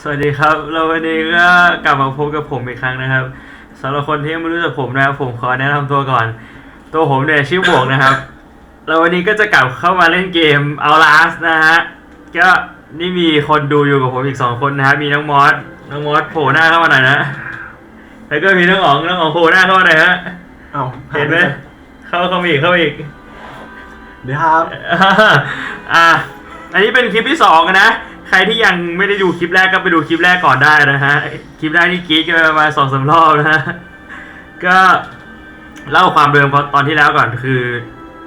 สวัสดีครับแล้ววันนี้ก็กลับมาพบกับผมอีกครั้งนะครับสำหรับคนที่ยังไม่รู้จักผมนะครับผมขอแนะนำตัวก่อน ตัวผมเนี่ยชื่อบวกนะครับแล้ววันนี้ก็จะกลับเข้ามาเล่นเกม Outlast นะฮะก็นี่มีคนดูอยู่กับผมอีกสองคนนะครับมีน้องมอสน้องมอสโผล่หน้าเข้ามาหน่อยนะแล้วก็มีน้องอ๋องน้องอ๋องโผล่หน้าเข้ามาหน่อยฮะเอ้าเห็นไหมเข้าเข้ามาอีกเข้ามาอีก เดี๋ยวครับ อะ อันนี้เป็นคลิปที่สองนะ ใครที่ยังไม่ได้ดูคลิปแรกก็ไปดูคลิปแรกก่อนได้นะฮะ คลิปแรกนี่กรีดกันประมาณสองสามรอบนะฮะ ก็เล่าความเดิมตอนที่แล้วก่อนคือ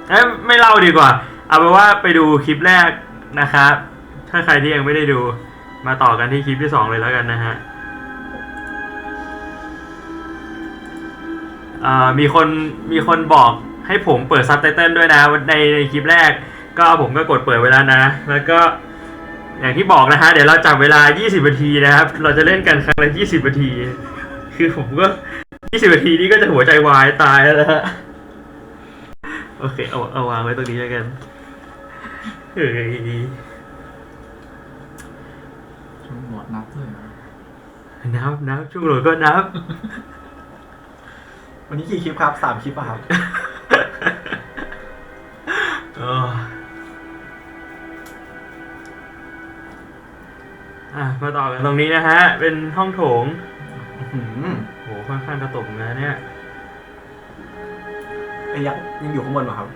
เอ้ไม่เล่าดีกว่า เอาเป็นว่าไปดูคลิปแรกนะครับ ถ้าใครที่ยังไม่ได้ดูมาต่อกันที่คลิปที่สองเลยแล้วกันนะฮะมีคนมีคนบอกให้ผมเปิดซับไตเติลด้วยนะในในคลิปแรก ก็ผมก็กดเปิดไว้แล้วนะ แล้วก็ อย่างที่บอกนะฮะเดี๋ยวเราจับเวลา 20นาทีนะครับ เราจะเล่นกันครั้งละ 20นาที คือผมก็ 20นาทีนี้ก็จะหัวใจวายตายแล้วนะฮะโอเคเอาเอาวางไว้ตรงนี้แล้วกันเฮ้ยช่วงหมดนับด้วยนะนับนับช่วงโหลดก็นับ วันนี้กี่คลิปครับสามคลิปป่ะครับ เออ อะมาต่อกันตรงนี้นะฮะ เป็นห้องโถงอื้อหือโหค่อนข้างกระตกนะเนี่ย ไอ้ยักษ์ยังอยู่ข้างบนป่ะครับ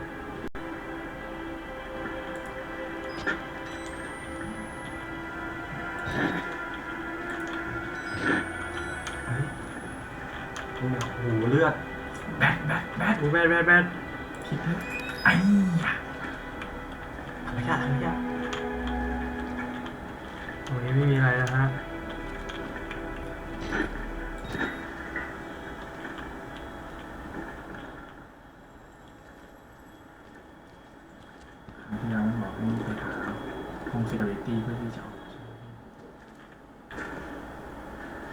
โอ้โหเลือดแบทแบทแบทโอ้แบดแบดแบดคิดเลยไอ้ พยายามบอกให้ไปหาห้องเซกูริตี้เพื่อที่จะเอา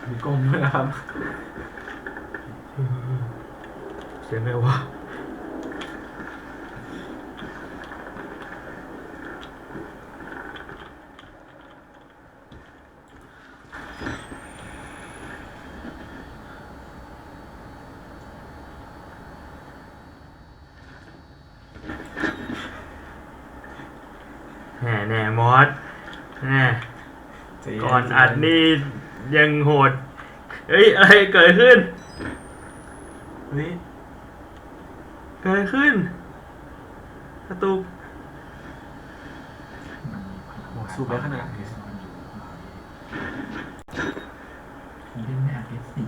มีกลมด้วยนะครับ เสียงอะไรวะ แหน่แหน่มอสแหน่ ก่อ นอัดนี่ยังโหด เฮ้ย อะไรเกิดขึ้นเฮ้ยเกิดขึ้นกระตุกมันมีพลังโอ้สูบได้ขนาดนี้ซ่อนอยู่คงเล่นแนวเอสสี่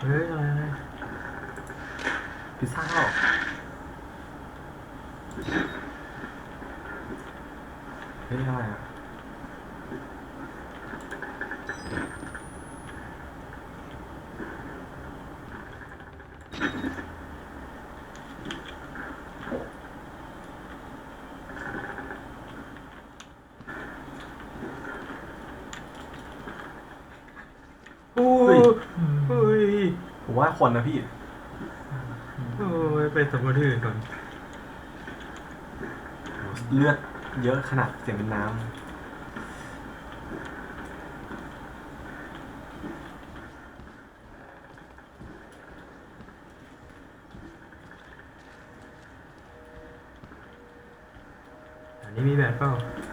เฮ้ยอะไรอะไร พิซซ่าเหรอเฮ้ยอะไรอะ โอ้ยเฮ้ย ผมว่า คนนะพี่ โอ้ยไปสำรวจที่อื่นก่อนเลือดเยอะขนาดเสียงเป็นน้ำอันนี้มีแบบเปล่าต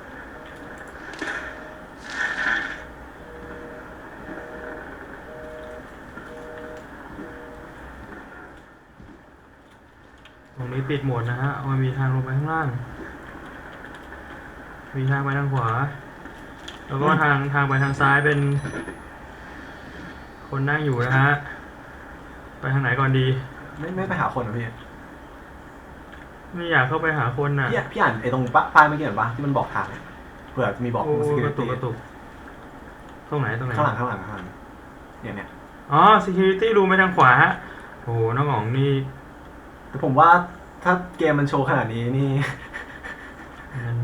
นี้ปิดหมดนะฮะเอามันมีทางลงไปข้างล่าง มีทางไปทางขวา แล้วก็ทางทางไปทางซ้ายเป็น คนนั่งอยู่นะฮะ ไปทางไหนก่อนดี ไม่ไม่ไปหาคนเหรอพี่ไม่อยากเข้าไปหาคนน่ะ พี่พี่อ่านไอ้ตรงป้าป้ายเมื่อกี้เห็นปะที่มันบอกทางอะเผื่อจะมีบอกโอ้สกิกลระตุกกระตุกตรงไหนตรงไหน ข้างหลังข้างหลังข้างหลังเนี่ยเนี่ยอ๋อ security room ไปทางขวาฮะโอ้โหน้องอ๋องนี่ แต่ผมว่า ถ้าเกมมันโชว์ขนาดนี้นี่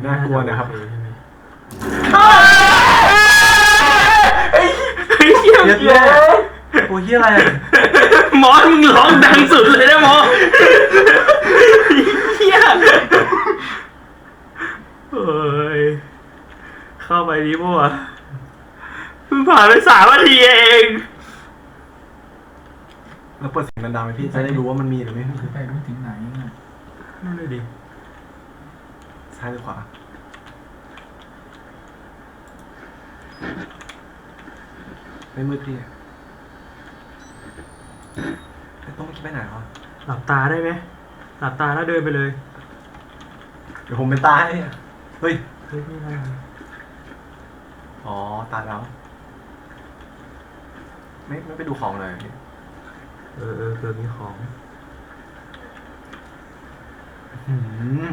น่ากลัวนะครับโอเใช่ไหมเฮ้ยเหี้ยเย็ดเหี้ยแม่โอ้ยเฮียอะไรอะหมอมึงร้องดังสุดเลยนะหมอเฮียเฮ้ยเข้าไปดีป่ะเพิ่งผ่านไปสามนาทีเองเราเปิดเสียงดังๆไปพี่จะได้รู้ว่ามันมีหรือไม่มี ไปไม่ถึงไหนเนี่ย นั่นเลยดิ ซ้ายหรือขวา ไม่มืดพี่ไอ้ต้องไม่คิดไปไหนวะหลับตาได้ไหมหลับตาแล้วเดินไปเลย เดี๋ยวผมเป็นตาให้อะเฮ้ย เฮ้ยไม่ได้อ๋อ ตายแล้ว ไม่ไม่ไปดูของเลยพี่เออเออเกิดมีของหื ม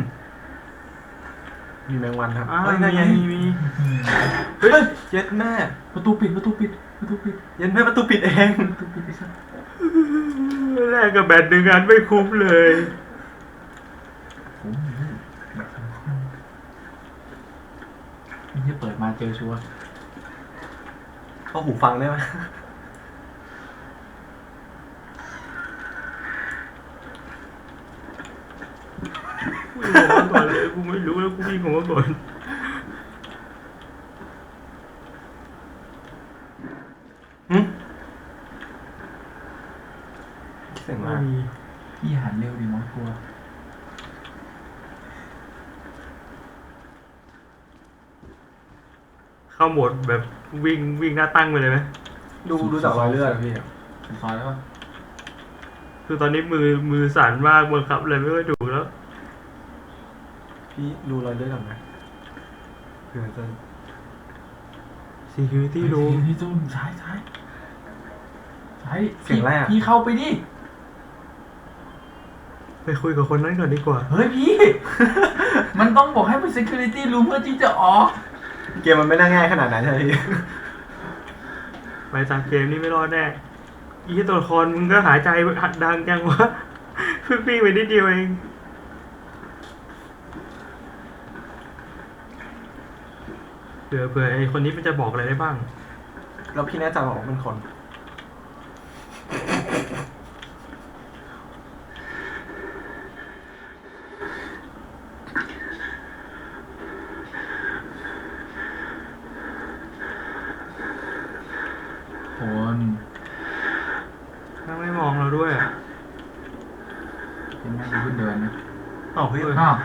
มีแมงวันครับอ้าวเฮ้ยนั่นไงมีมีเฮ้ยเย็ดแม่ ประตูปิดประตูปิดประตูปิดเย็ดแม่ประตูปิดเองประตูปิดไอ้สัสแรกกับแบตหนึ่งอันไม่คุ้มเลยโอ้โหแบบสำคัญนี่จะเปิดมาเจอชัวร์เอาหูฟังได้ไหม วิ่งออ กมาก่อนเลยกูไม่รู้แล้วกูวิ่งออกมาก่อนหืมเสียงไม่มามีพี่หันเร็วดิมอสกลัวเข้าโหมดแบบวิ่งวิ่งหน้าตั้งไปเลยไหมดูดูจากรอยเลือดอะพี่ถึงซอยแล้วปะ คือตอนนี้มือมือสั่นมากบังคับอะไรไม่ค่อยถูกแล้ว พี่ดูรอยเลือดก่อนไหมเผื่อจะ security พี่ room พี่จุนซ้ายซ้ายซ้ายเสียงแรก พี่เข้าไปดิ ไปคุยกับคนนั้นก่อนดีกว่า เฮ้ยพี่ มันต้องบอกให้เป็น security room เพื่อที่จะออก เกมมันไม่น่าง่ายขนาดนั้นใช่ไหมพี่ ไปจากเกมนี้ไม่รอดแน่อีตัวละครมึงก็หายใจหัดดังจังวะเพิ่งวิ่งไปนิดเดียวเอง ผื่อเผื่อไอคนนี้มันจะบอกอะไรได้บ้าง แล้วพี่แน่ใจบอกว่าเป็นคน คนถ้าไม่มองเราด้วยอะเป็นแม่ดูขึ้นเดินนะอ้าวเฮ้ย อ้าว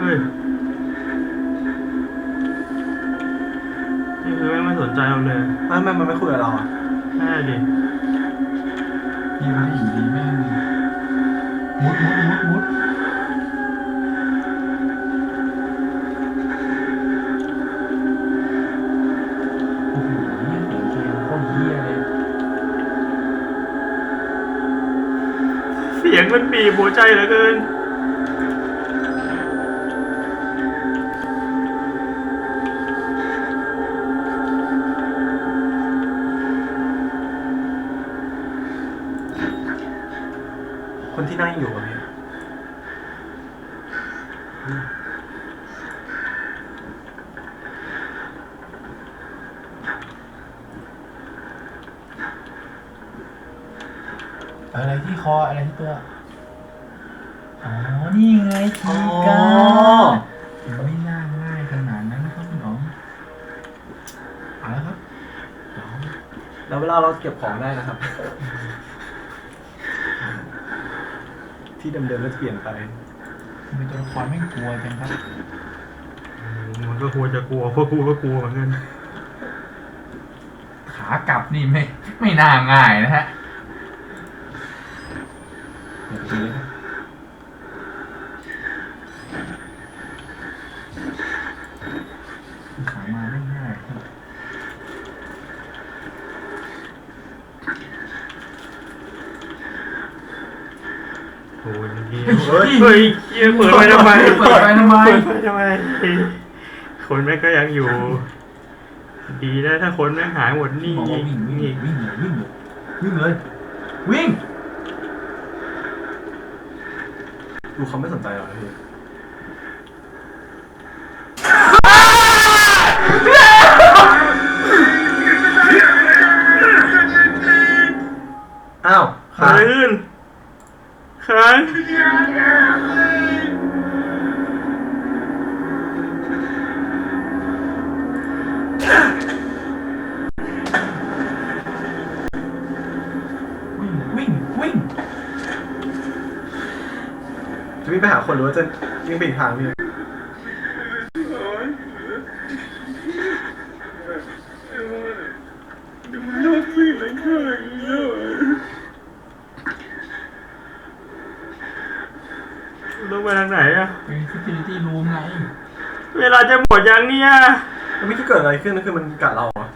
เฮ้ย นี่คือแม่งไม่สนใจเราเลยไม่ไม่มันไม่คุยกับเราอะแน่ดิพี่ไม่ได้อยู่ดีแม่งมุดมุดมุดมุดโอ้โหเนี่ยเสียงเกมโคตรเหี้ยเลยเสียงมันบีบหัวใจเหลือเกิน ที่นั่งอยู่กับพี่อะไรที่คออะไรที่ตัว อ๋อ นี่ไงคีอ๋อย์การ์ดไม่น่าง่ายขนาดนั้นนะครับคุณอ๋องเอาละครับเดี๋ยวแล้วเวลาเราเก็บของได้นะครับ ที่เดิมๆก็จะเปลี่ยนไปทำไมตัวละครไม่งกลัวจังครับมันก็ควรจะกลัวเพราะกูก็กลัวเหมือนกันขากลับนี่ไม่ไม่น่าง่ายนะฮะ เดี๋ยวดู เฮ้ยเปิดไปทำไมเปิดไว้ทำไม เปิดว้ทำไมคนแม่ก็ยังอยู่ ดีนะถ้าคนแม่หายหมดนี่บอวิ่งวิ่งวิ่งเลยวิ่งเลยวิ่งเลยวิ่งดูเขาไม่สนใจหรอพี่ รือว่าจะวิ่งไปอีกทางพี่ต้องไปทางไหนอะเป็น security room ไงเวลาจะหมดยังเนี่ยแล้วเมื่อกี้เกิดอะไรขึ้นนั่นคือมันกัดเราเหรอ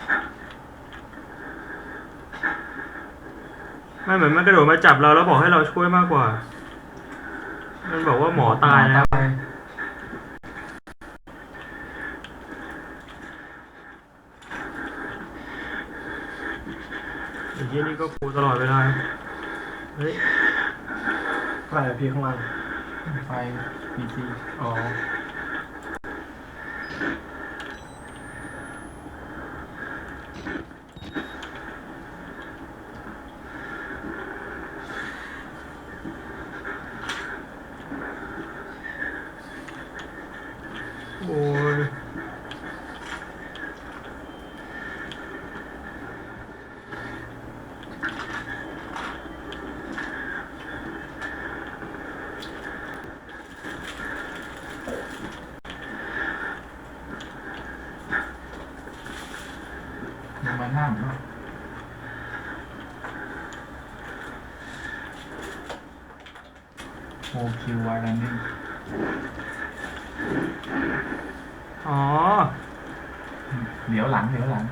ไม่เหมือนมันกระโดดมาจับเราแล้วบอกให้เราช่วยมากกว่า มันบอกว่าหมอตายแล้วตายไอ้เหี้ยนี่ก็กูตลอดเวลาเฮ้ย ใครอะพี่ข้างล่างไฟ PC อ๋อ โอ้ย มันมานั่งเนาะ โอคิวไวรันนิ่งอ๋อ เดี๋ยวหลัง เดี๋ยวหลัง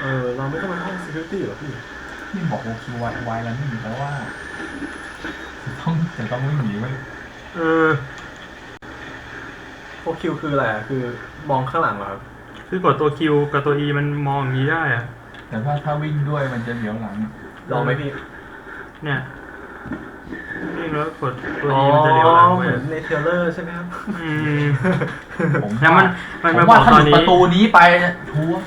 เออ เราไม่ต้องไปห้อง security เหรอพี่ที่บอกโอคิวไวไวรันนิ่งแปลว่าจะต้องจะต้องวิ่งหนีไว้ยเออโอคิวคืออะไรอะคือมองข้างหลังเหรอครับ คือกดตัวคิวกับตัว E มันมองอย่างนี้ได้อะ แต่ถ้าถ้าวิ่งด้วยมันจะเดี๋ยวหลัง ลองไหมพี่เนี่ยวิ่งแล้วกดตัว E มันจะเลี้ยวหลังอ๋อไปเหมือนในเทรลเลอร์ใช่ไหมครับ อืมผมแล้วมันมันผมมาบว่าอกถ้าตหอนลุดนี้ประตูนี้ไปเนี่ยทัวร์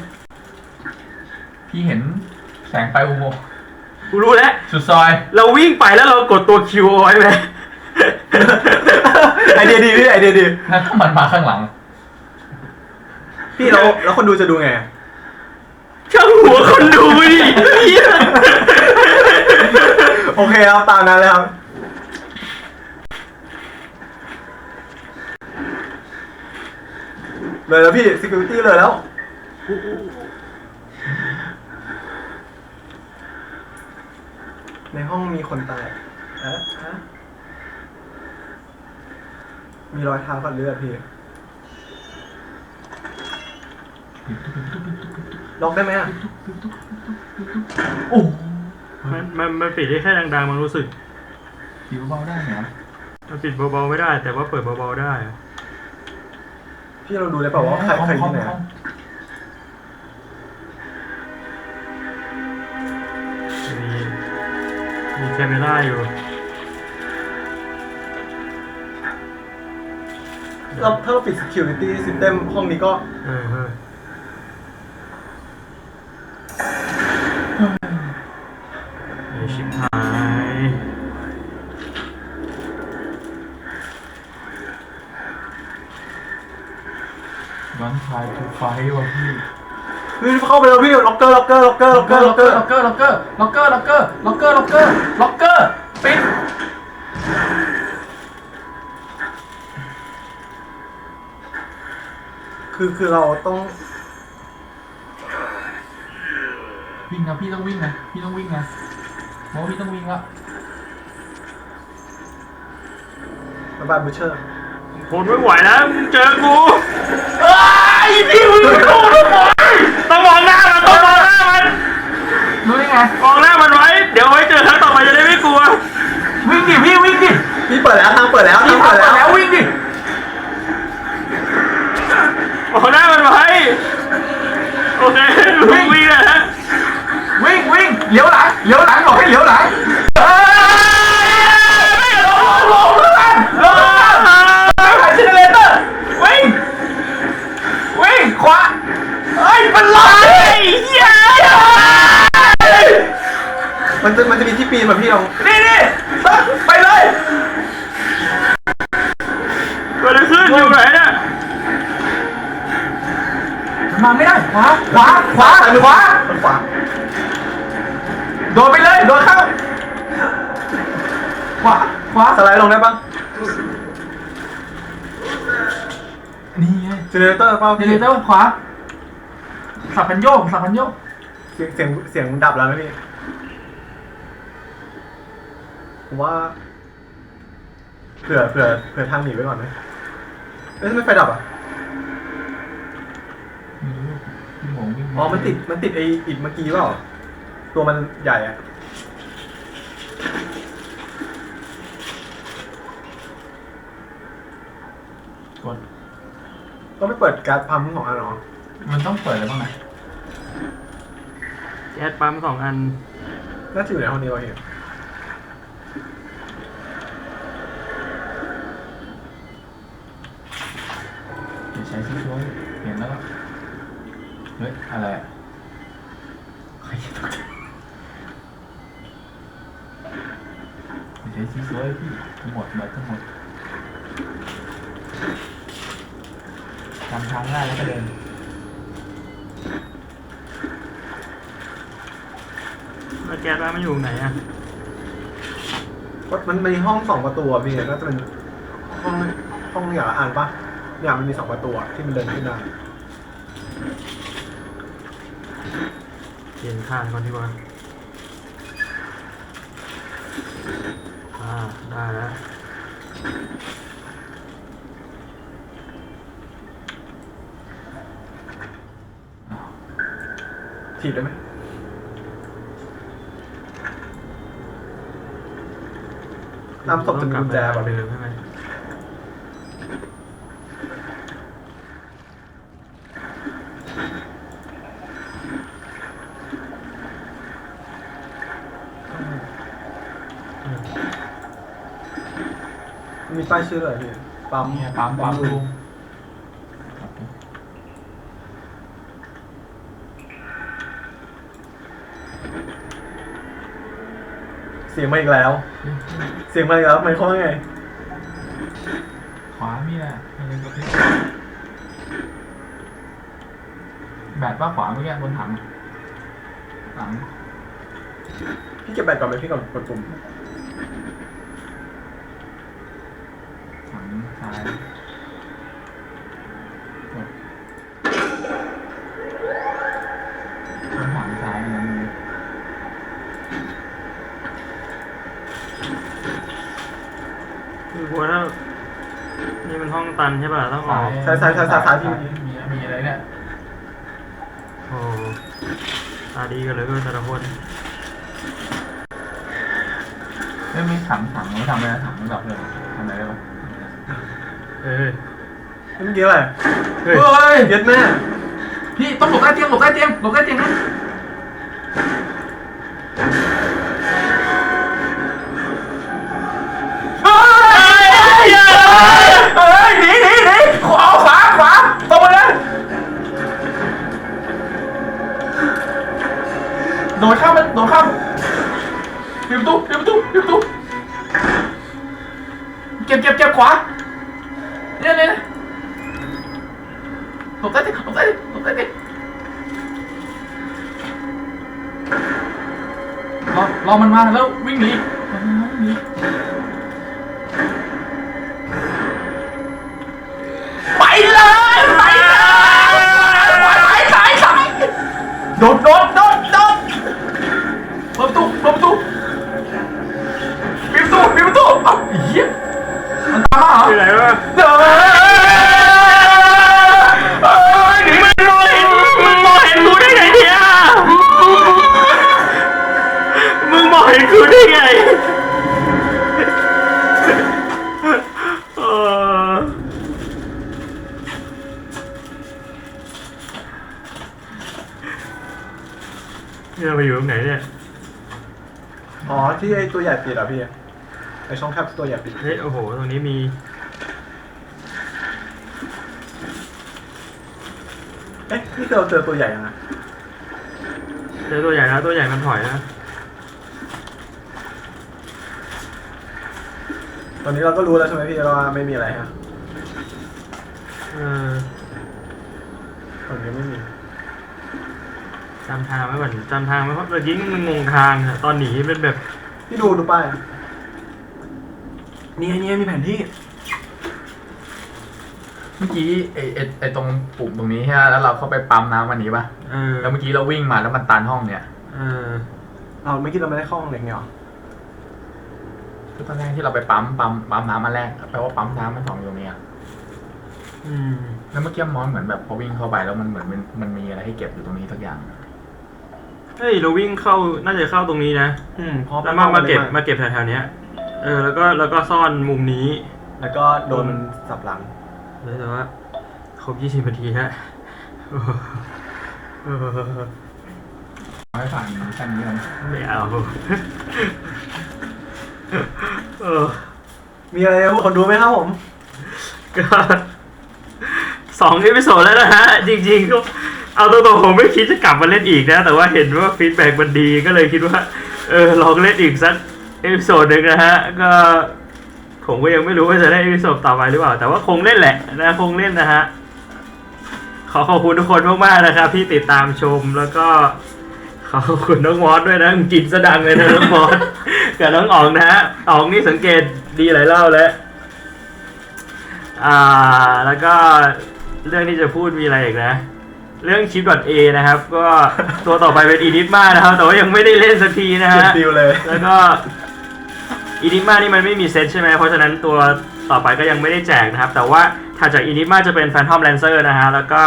พี่เห็นแสงไฟอุโมงค์กูรู้แล้ว สุดซอย เราวิ่งไปแล้วเรากดตัวคิวเอาไว้ไหม ไอเดียดีพี่ไอเดียดี นั่นถ้ามันมาข้างหลัง พี่แล้วแล้วคนดูจะดูไง ช่างหัวคนดูดิเหี้ยโอเคครับตามนั้นเลยครับ เลยแล้วพี่ security เลยแล้ว ในห้องมีคนตายเอ๊ะฮะมีรอยเท้ากับเลือดพี่ ล็อกได้ไหมอะโอ้มันมันมันปิดได้แค่ดังๆ มันรู้สึก ผิวเบาได้ไหมครับมันปิดเบาๆไม่ได้ แต่ว่าเปิดเบาๆได้อะพี่เราดูได้เปล่าว่าใครใครที่ไหนอะมีมีแคมเมราอยู่ เราถ้าเราปิด security system ห้องนี้ก็เออเออไอชิบหาย ย้อนทายทู ไฟว่ะพี่เฮ้ยเข้าไปแล้วพี่ล็อกเกอร์ล็อกเกอร์ล็อกเกอร์ล็อกเกอร์ล็อกเกอร์ล็อกเกอร์ล็อกเกอร์ล็อกเกอร์ล็อกเกอร์ล็อกเกอร์ล็อกเกอร์ล็อกเกอร์ปิดคือคือเราต้องวิ่งนะพี่ต้องวิ่งนะพี่ต้องวิ่งนะโมพี่ต้องวิ่งละระบายบูเชอร์ทนไม่ไหวแล้วมึงเจอกูไอ้ย พี่มึงไม่รู้ทุกคนต้องมองหน้ามันต้องมองหน้ามันรู้ได้ไงมองหน้ามันไว้ เดี๋ยวไว้เจอครั้งต่อไปจะได้ไม่กลัว วิ่งดิพี่วิ่งดิพี่เปิดแล้วทางเปิดแล้วพี่ทางทำเปิดแล้แล้วววิ่งดิมองหน้ามันไว้โอเคมึงวิ่งนะฮะวิ่งวิ่งเลี้ยวหลังเลี้ยวหลังบอกให้เลี้ยวหลัง ขวาขวาขวา โดนไปเลย โดนเข้า ขวา ขวาสไลด์ลงได้ปะนี่ไงเจเนเรเตอร์เปล่าเจพี่เนเรเตอร์ขวา สับพันโยก สับพันโยก เสียงเสียงเสียงดับแล้วนะพี่ผมว่าเผื่อเผื่อเผื่อทางหนีไว้ก่อนไหมเอ้ยทำไมไฟดับอะ ไม่รู้พี่หมงพี่ห อ๋อมันติดมันติดไอ้อิฐเมื่อกี้เปล่าตัวมันใหญ่อะกดต้องไม่เปิดการ์ดพัมของอันหรอมันต้องเปิดอะไรบ้างนะแก๊สปั๊มสองอัน น่าจะอยู่ในห้องนี้วะเฮียเดี๋ยวใช้ซีซัวเห็นแล้วก็เฮ้ย อะไรอะใครจะตกใจเดี๋ยวใช้ซีซัวให้พี่ทั้งหมดแบบทั้งหมดจำทางได้แล้วก็เดินแล้วแก๊สปั๊มมันอยู่ไหนอะก็มันมีห้องสองประตูอะพี่ก็จะเป็นห้องห้องอย่างละอันปะเนี่ยมันมีสองประตูอะที่มันเดินขึ้นได้ เปลี่ยนข้างก่อนดีกว่าอ่า ได้แล้วถีบได้ไหมตามศพจะมีกุญแจแบแบบบเดินี้มใช่ไหม มี ป้ายชื่อเลยพี่ปั๊มเนี่ยปั๊มปั๊มรูมเสียงมาอีกแล้ว เสียงมาอีกแล้วหมายความว่าไง ขวามีแหละอะไรก็พี่แบตว่าขวาเมื่อกี้บนถังถังพี่เก็บแบตก่อนไหมพี่ก่อนกดปุ่มถัง ซ้ายกดบนถังซ้ายอันนั้นเลยคือกลัวถ้านี่มันห้องตันใช่ป่ะต้องออกใช่ใช่ใช่ใช่ใช่พี่มีมีอะไรเนี่ยโอ้ตาดีกันเลยก็แต่ละคนไม่มีถังถังไม่ทำอะไรถังไม่ดับเลยทำอะไรได้ปะ เอ้ยเมื่อกี้อะไรเฮ้ยเฮ้ยเย็ดแม่พี่ต้องหลบใต้เตียงหลบใต้เตียงหลบใต้เตียงนะเฮ้ยเฮ้ยหนีหนีหนีขวาขวาขวาตรงไปเลยโดดข้ามมันโดดข้ามปิดประตูปิดประตูปิดประตูเก็บเก็บเก็บขวา เรื่ยงอะไรยะผมก็ติดผมก็ติดผมก็ติดรอรอมันมาแล้ววิ่งหนีไปเลยไปเลยไปไปไปไปโดดโดด ตัวใหญ่ปิดอะพี่ไอช่องแคบตัวใหญ่ปิดเฮ้ยโอ้โห ตรงนี้มี เอ๊ะนี่เราเจอตัวใหญ่ยังไงเจอตัวใหญ่นะตัวใหญ่มันถอยนะตอนนี้เราก็รู้แล้วใช่ไหมพี่ว่าไม่มีอะไรฮะเออตอนนี้ไม่มีจำทางไม่ก่อนจำทางไม่เพราะเมื่อกี้มันงงทางอะตอนหนีเป็นแบบ พี่ดูดูป้ายอะนี่ไงนี่ไงมีแผนที่ เมื่อกี้ไอไอไอตรงปุ่มตรงนี้ใช่ไหมแล้วเราเข้าไปปั๊มน้ำวันนี้ปะเออแล้วเมื่อกี้เราวิ่งมาแล้วมันตันห้องเนี่ยเออเอาไม่คิดเราไม่ได้เข้าห้องเล็กเนี่ยหรอคือตอนแรกที่เราไปปั๊มปั๊มปั๊มน้ำมาแรกแปลว่าปั๊มน้ำมันสองอยู่ตรงนี้อะอืม แล้วเมื่อกี้มอนเหมือนแบบพอวิ่งเข้าไปแล้วมันเหมือนมันมันมีอะไรให้เก็บอยู่ตรงนี้สักอย่าง เฮ้ยเราวิ่งเข้าน่าจะเข้าตรงนี้นะอืมเพราะแล้วมามาเก็บมามาเก็บแถวๆเนี้ยเออแล้วก็แล้วก็ซ่อนมุมนี้ แล้วก็โดนมันสับหลังเออแต่ว่าครบยี่สิบนาทีฮะเออเออไม่ผ่านชั้นนี้กันไม่เอาเออมีอะไรให้คนดูไหมครับผม ก็สองที่ไปโซดแล้วนะฮะ จริงๆก็ เอาตรงๆผมไม่คิดจะกลับมาเล่นอีกนะ แต่ว่าเห็นว่าฟีดแบ็กมันดีก็เลยคิดว่า เออลองเล่นอีกสักเอพิโซดหนึ่งนะฮะ ก็ ผมก็ยังไม่รู้ว่าจะได้เอพิโซดต่อไปหรือเปล่า แต่ว่าคงเล่นแหละนะคงเล่นนะฮะ ขอขอบคุณทุกคนมากๆนะครับที่ติดตามชมแล้วก็ขอขอบคุณน้องมอสด้วยนะกินสะดังเลยนะน้องมอสกับน้องอ๋องนะฮะอ๋องนี่สังเกตดีหลายเล่าแล้วอ่า แล้วก็เรื่องที่จะพูดมีอะไรอีกนะ เรื่องคลิป .a นะครับ ก็ตัวต่อไปเป็นอีดิทมานะครับ แต่ว่ายังไม่ได้เล่นสักทีนะเจ็บฮะฟิวเลย แล้วก็อีนิมานี่มันไม่มีเซตใช่ไหมเพราะฉะนั้นตัวต่อไปก็ยังไม่ได้แจกนะครับ แต่ว่าถัดจากอีนิมาจะเป็น Phantom Lancer นะฮะ แล้วก็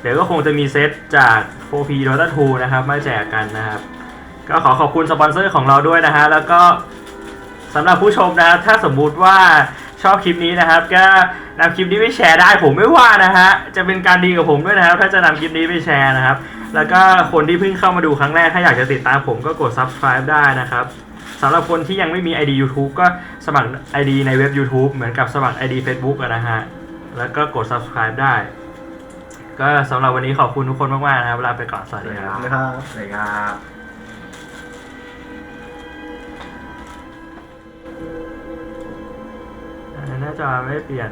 เดี๋ยวก็คงจะมีเซตจาก 4P Dota 2 นะครับ มาแจกกันนะครับ ก็ขอขอบคุณสปอนเซอร์ของเราด้วยนะฮะ แล้วก็สำหรับผู้ชมนะครับถ้าสมมุติว่าชอบคลิปนี้นะครับ ก็ นำคลิปนี้ไปแชร์ได้ผมไม่ว่านะฮะ จะเป็นการดีกับผมด้วยนะครับ ถ้าจะนำคลิปนี้ไปแชร์นะครับ แล้วก็คนที่เพิ่งเข้ามาดูครั้งแรก ถ้าอยากจะติดตามผมก็กด subscribe ได้นะครับสำหรับคนที่ยังไม่มี ID YouTube ก็สมัคร ID ในเว็บ YouTube เหมือนกับสมัคร ID Facebook อะนะฮะ แล้วก็กด subscribe ได้ ก็สำหรับวันนี้ขอบคุณทุกคนมากๆนะครับลาไปก่อนสวัสดีครับ นะครับเลยครับอ่าหน้าจอไม่ได้เปลี่ยน